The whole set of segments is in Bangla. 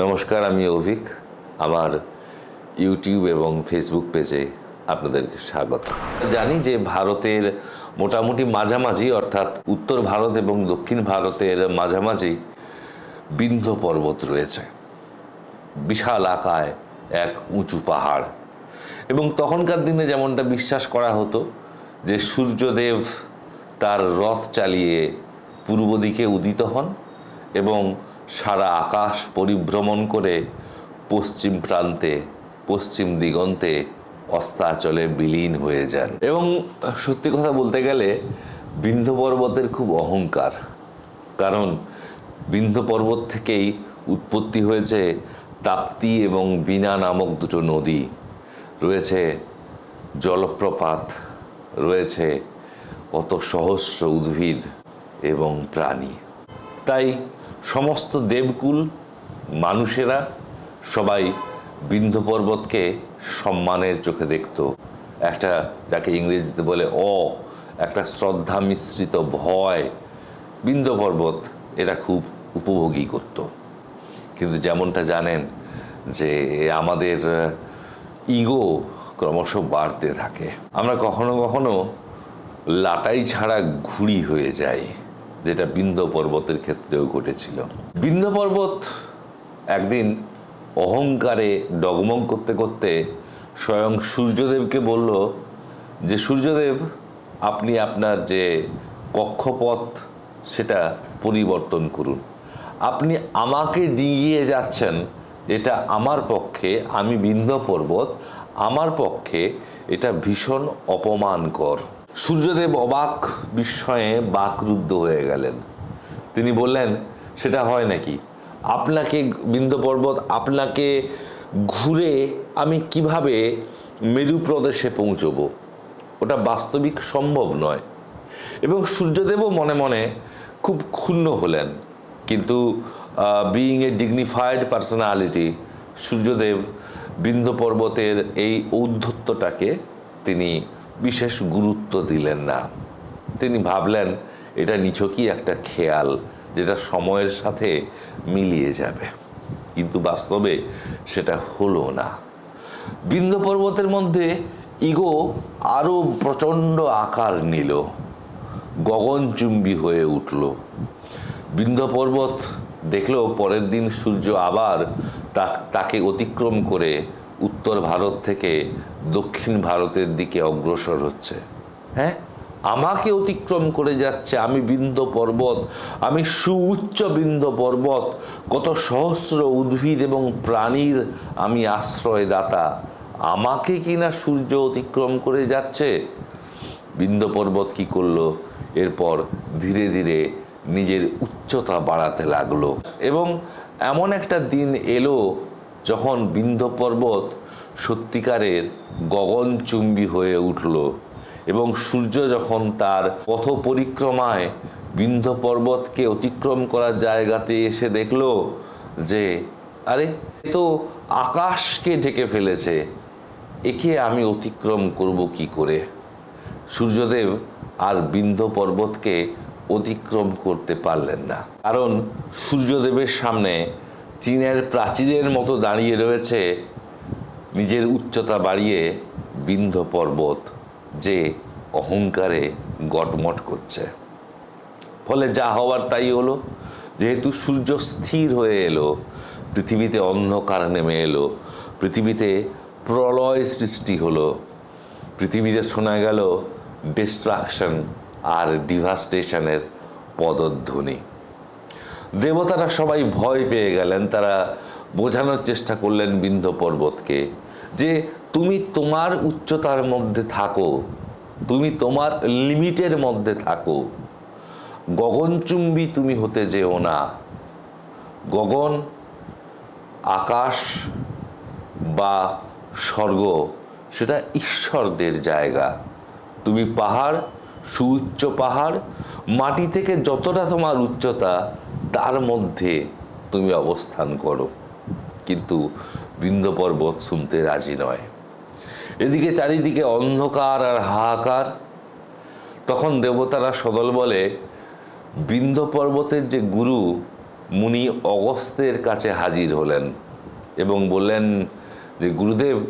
নমস্কার, আমি অভিক। আমার ইউটিউব এবং ফেসবুক পেজে আপনাদেরকে স্বাগত। জানি যে ভারতের মোটামুটি মাঝামাঝি, অর্থাৎ উত্তর ভারত এবং দক্ষিণ ভারতের মাঝামাঝি বিন্ধ্য পর্বত রয়েছে। বিশাল আকায় এক উঁচু পাহাড়। এবং তখনকার দিনে যেমনটা বিশ্বাস করা হতো যে সূর্যদেব তার রথ চালিয়ে পূর্ব দিকে উদিত হন এবং সারা আকাশ পরিভ্রমণ করে পশ্চিম প্রান্তে, পশ্চিম দিগন্তে অস্তাচলে বিলীন হয়ে যান। এবং সত্যি কথা বলতে গেলে বিন্ধ্য পর্বতের খুব অহংকার। কারণ বিন্ধ্য পর্বত থেকেই উৎপত্তি হয়েছে তাপ্তি এবং বিনা নামক দুটো নদী। রয়েছে জলপ্রপাত, রয়েছে কত সহস্র উদ্ভিদ এবং প্রাণী। তাই সমস্ত দেবকুল, মানুষেরা সবাই বিন্ধ্য পর্বতকে সম্মানের চোখে দেখত। একটা যাকে ইংরেজিতে বলে অ, একটা শ্রদ্ধা মিশ্রিত ভয়। বিন্ধ্য পর্বত এটা খুব উপভোগী করত। কিন্তু যেমনটা জানেন যে আমাদের ইগো ক্রমশ বাড়তে থাকে। আমরা কখনো কখনো লাটাই ছাড়া ঘুড়ি হয়ে যাই। যেটা বিন্ধ্য পর্বতের ক্ষেত্রেও ঘটেছিল। বিন্দ পর্বত একদিন অহংকারে ডগমগ করতে করতে স্বয়ং সূর্যদেবকে বলল যে, সূর্যদেব, আপনি আপনার যে কক্ষপথ, সেটা পরিবর্তন করুন। আপনি আমাকে ডিঙিয়ে যাচ্ছেন এটা আমার পক্ষে, আমি বিন্ধ্য পর্বত, আমার পক্ষে এটা ভীষণ অপমানকর। সূর্যদেব অবাক বিস্ময়ে বাকরুদ্ধ হয়ে গেলেন। তিনি বললেন, সেটা হয় নাকি? আপনাকে বিন্ধ্য পর্বত, আপনাকে ঘুরে আমি কীভাবে মেরু প্রদেশে পৌঁছব? ওটা বাস্তবিক সম্ভব নয়। এবং সূর্যদেবও মনে মনে খুব ক্ষুণ্ণ হলেন। কিন্তু being a dignified personality Suryadev Vindhya পর্বতের এই ঔদ্ধত্যটাকে তিনি বিশেষ গুরুত্ব দিলেন না। তিনি ভাবলেন, এটা নিছকই একটা খেয়াল যেটা সময়ের সাথে মিলিয়ে যাবে। কিন্তু বাস্তবে সেটা হলো না। বিন্ধ্য পর্বতের মধ্যে ইগো আরও প্রচণ্ড আকার নিল। গগনচুম্বী হয়ে উঠল। বিন্ধ্য পর্বত দেখল পরের দিন সূর্য আবার তাকে অতিক্রম করে উত্তর ভারত থেকে দক্ষিণ ভারতের দিকে অগ্রসর হচ্ছে। হ্যাঁ? আমাকে অতিক্রম করে যাচ্ছে। আমি বিন্ধ্য পর্বত, আমি সুউচ্চ বিন্ধ্য পর্বত। কত সহস্র উদ্ভিদ এবং প্রাণীর আমি আশ্রয়দাতা। আমাকে কিনা সূর্য অতিক্রম করে যাচ্ছে? বিন্ধ্য পর্বত কি করল? এরপর ধীরে ধীরে নিজের উচ্চতা বাড়াতে লাগল। এবং এমন একটা দিন এলো যখন বিন্ধ্য পর্বত সত্যিকারের গগনচুম্বী হয়ে উঠল এবং সূর্য যখন তার পথ পরিক্রমায় বিন্ধ্য পর্বতকে অতিক্রম করার জায়গাতে এসে দেখল যে, আরে, এ তো আকাশকে ঢেকে ফেলেছে। একে আমি অতিক্রম করব কি করে? সূর্যদেব আর বিন্ধ্য পর্বতকে অতিক্রম করতে পারলেন না। কারণ সূর্যদেবের সামনে চীনের প্রাচীরের মতো দাঁড়িয়ে রয়েছে নিজের উচ্চতা বাড়িয়ে বিন্ধ পর্বত যে অহংকারে গটমট করছে। ফলে যা হওয়ার তাই হলো, যেহেতু সূর্য স্থির হয়ে এলো, পৃথিবীতে অন্ধকার নেমে এলো, পৃথিবীতে প্রলয় সৃষ্টি হলো, পৃথিবীতে শোনা গেল ডিস্ট্রাকশন আর ডিভাস্টেশনের পদধ্বনি। দেবতারা সবাই ভয় পেয়ে গেলেন, তারা বোঝানোর চেষ্টা করলেন বিন্ধ পর্বতকে যে তুমি তোমার উচ্চতার মধ্যে থাকো, তুমি তোমার লিমিটের মধ্যে থাকো। গগনচুম্বী তুমি হতে যেও না। গগন, আকাশ বা স্বর্গ, সেটা ঈশ্বরদের জায়গা। তুমি পাহাড়, সুউচ্চ পাহাড়, মাটি থেকে যতটা তোমার উচ্চতা তার মধ্যে তুমি অবস্থান করো। কিন্তু বৃন্দ পর্বত শুনতে রাজি নয়। এদিকে চারিদিকে অন্ধকার আর হাহাকার। তখন দেবতারা সদল বলে বৃন্দ পর্বতের যে গুরু মুনি অগস্ত্যের কাছে হাজির হলেন এবং বললেন যে, গুরুদেব,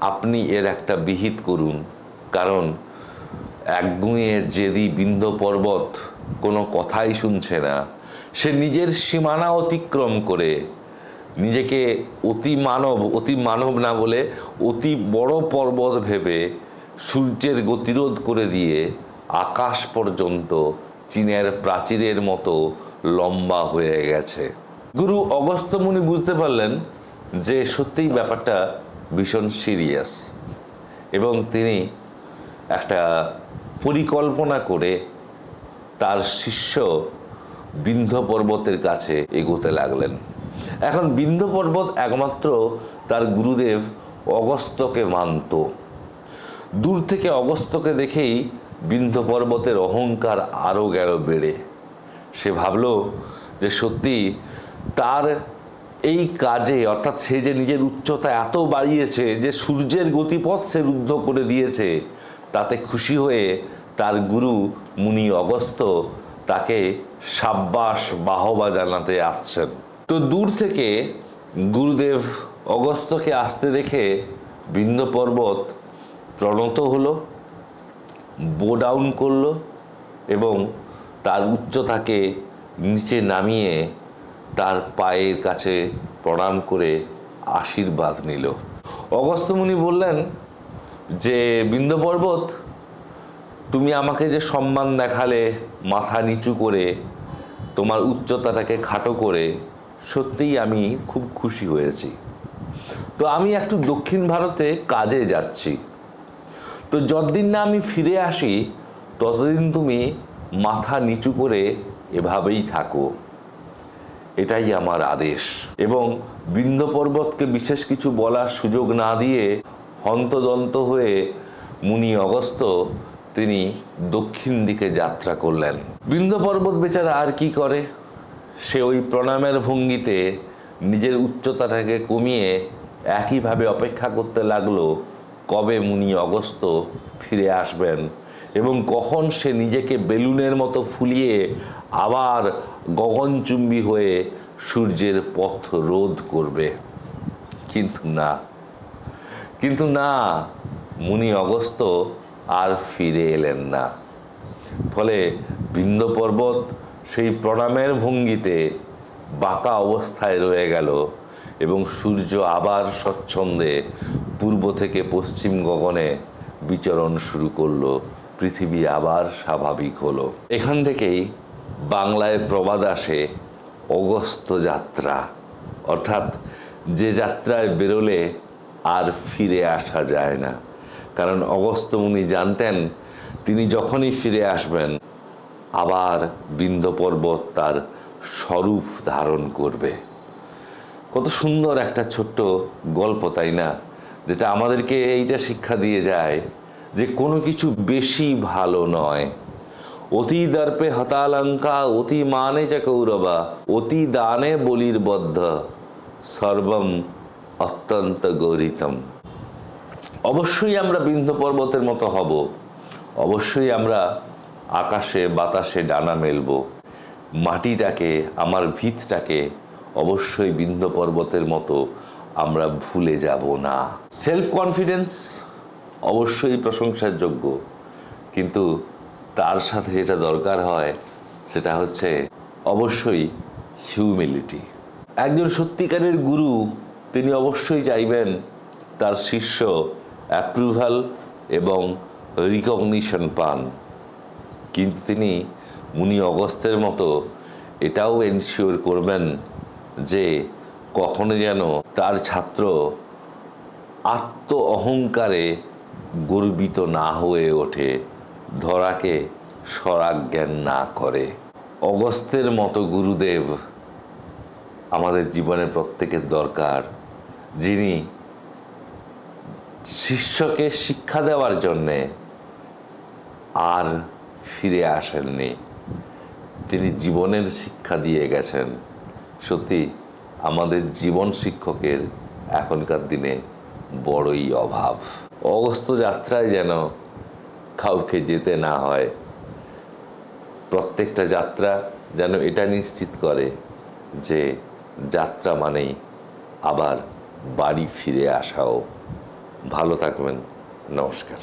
আপনি এর একটা বিহিত করুন। কারণ একগুঁয়ে জেদি বিন্ধ্য পর্বত কোনো কথাই শুনছে না সে নিজের সীমানা অতিক্রম করে নিজেকে অতি মানব অতি মানব না বলে অতি বড় পর্বত ভেবে সূর্যের গতিরোধ করে দিয়ে আকাশ পর্যন্ত চীনের প্রাচীরের মতো লম্বা হয়ে গেছে। গুরু অগস্ত্য মুনি বুঝতে পারলেন যে সত্যিই ব্যাপারটা ভীষণ সিরিয়াস এবং তিনি একটা পরিকল্পনা করে তার শিষ্য বিন্ধ্য পর্বতের কাছে এগোতে লাগলেন। এখন বিন্ধ্য পর্বত একমাত্র তার গুরুদেব অগস্তকে মানত। দূর থেকে অগস্তকে দেখেই বিন্ধ্য পর্বতের অহংকার আরও গেল বেড়ে। সে ভাবল যে সত্যি তার এই কাজে, অর্থাৎ সে যে নিজের উচ্চতা এত বাড়িয়েছে, যে সূর্যের গতিপথ সে রুদ্ধ করে দিয়েছে, তাতে খুশি হয়ে তার গুরু মুনি অগস্ত্য তাকে সাব্বাস বাহবা জানাতে আসছেন। তো দূর থেকে গুরুদেব অগস্ত্যকে আসতে দেখে বিন্ধ্য পর্বত প্রণত হলো বো ডাউন করল এবং তার উচ্চতাকে নিচে নামিয়ে তার পায়ের কাছে প্রণাম করে আশীর্বাদ নিল। অগস্ত্যমুনি বললেন যে বিন্ধ্য পর্বত তুমি আমাকে যে সম্মান দেখালে, মাথা নিচু করে, তোমার উচ্চতাটাকে খাটো করে, সত্যিই আমি খুব খুশি হয়েছি। তো আমি একটু দক্ষিণ ভারতে কাজে যাচ্ছি। তো যতদিন না আমি ফিরে আসি, ততদিন তুমি মাথা নিচু করে এভাবেই থাকো। এটাই আমার আদেশ। এবং বিন্ধ্য পর্বতকে বিশেষ কিছু বলার সুযোগ না দিয়ে হন্তদন্ত হয়ে মুনি অগস্ত তিনি দক্ষিণ দিকে যাত্রা করলেন। বৃন্দ পর্বত বেচারা আর কি করে? সে ওই প্রণামের ভঙ্গিতে নিজের উচ্চতাটাকে কমিয়ে একইভাবে অপেক্ষা করতে লাগল, কবে মুনি অগস্ত ফিরে আসবেন এবং কখন সে নিজেকে বেলুনের মতো ফুলিয়ে আবার গগনচুম্বী হয়ে সূর্যের পথ রোধ করবে। কিন্তু না কিন্তু না, মুনি অগস্ত আর ফিরে এলেন না। ফলে বিন্ধ্য পর্বত সেই প্রণামের ভঙ্গিতে বাঁকা অবস্থায় রয়ে গেল এবং সূর্য আবার স্বচ্ছন্দে পূর্ব থেকে পশ্চিম গগনে বিচরণ শুরু করল। পৃথিবী আবার স্বাভাবিক হলো। এখান থেকেই বাংলায় প্রবাদ আসে, অগস্ত যাত্রা। অর্থাৎ যে যাত্রায় বেরোলে আর ফিরে আসা যায় না। কারণ অগস্ত্য মুনি জানতেন তিনি যখনই ফিরে আসবেন, আবার বিন্ধ্য পর্বত তার স্বরূপ ধারণ করবে। কত সুন্দর একটা ছোট্ট গল্প, তাই না? যেটা আমাদেরকে এইটা শিক্ষা দিয়ে যায় যে কোনো কিছু বেশি ভালো নয়। অতি দর্পে হতালঙ্কা, অতি মানে চ কৌরবা, অতি দানে বলির বদ্ধ, সর্বম অত্যন্ত গৌরিতম। অবশ্যই আমরা বিন্ধ্য পর্বতের মতো হব। অবশ্যই আমরা আকাশে, বাতাসে ডানা মেলব। মাটিটাকে, আমার ভিতটাকে অবশ্যই বিন্ধ্য পর্বতের মতো আমরা ভুলে যাব না। সেলফ কনফিডেন্স অবশ্যই প্রশংসার যোগ্য কিন্তু তার সাথে যেটা দরকার হয়, সেটা হচ্ছে অবশ্যই হিউমিলিটি একজন সত্যিকারের গুরু, তিনি অবশ্যই চাইবেন তার শিষ্য অ্যাপ্রুভাল এবং রিকগনিশন পান। কিন্তু তিনি মুনি অগস্তের মতো এটাও এনশিওর করবেন যে কখনো যেন তার ছাত্র আত্ম অহংকারে গর্বিত না হয়ে ওঠে, ধরাকে স্বরাজ্ঞান না করে। অগস্তের মতো গুরুদেব আমাদের জীবনে প্রত্যেকের দরকার, যিনি শিষ্যকে শিক্ষা দেওয়ার জন্যে আর ফিরে আসেননি। তিনি জীবনের শিক্ষা দিয়ে গেছেন। সত্যি, আমাদের জীবন শিক্ষকের এখনকার দিনে বড়ই অভাব। অগস্ত যাত্রায় যেন কাউকে যেতে না হয়, প্রত্যেকটা যাত্রা যেন এটা নিশ্চিত করে যে যাত্রা মানেই আবার বাড়ি ফিরে আসাও। ভালো থাকবেন নমস্কার।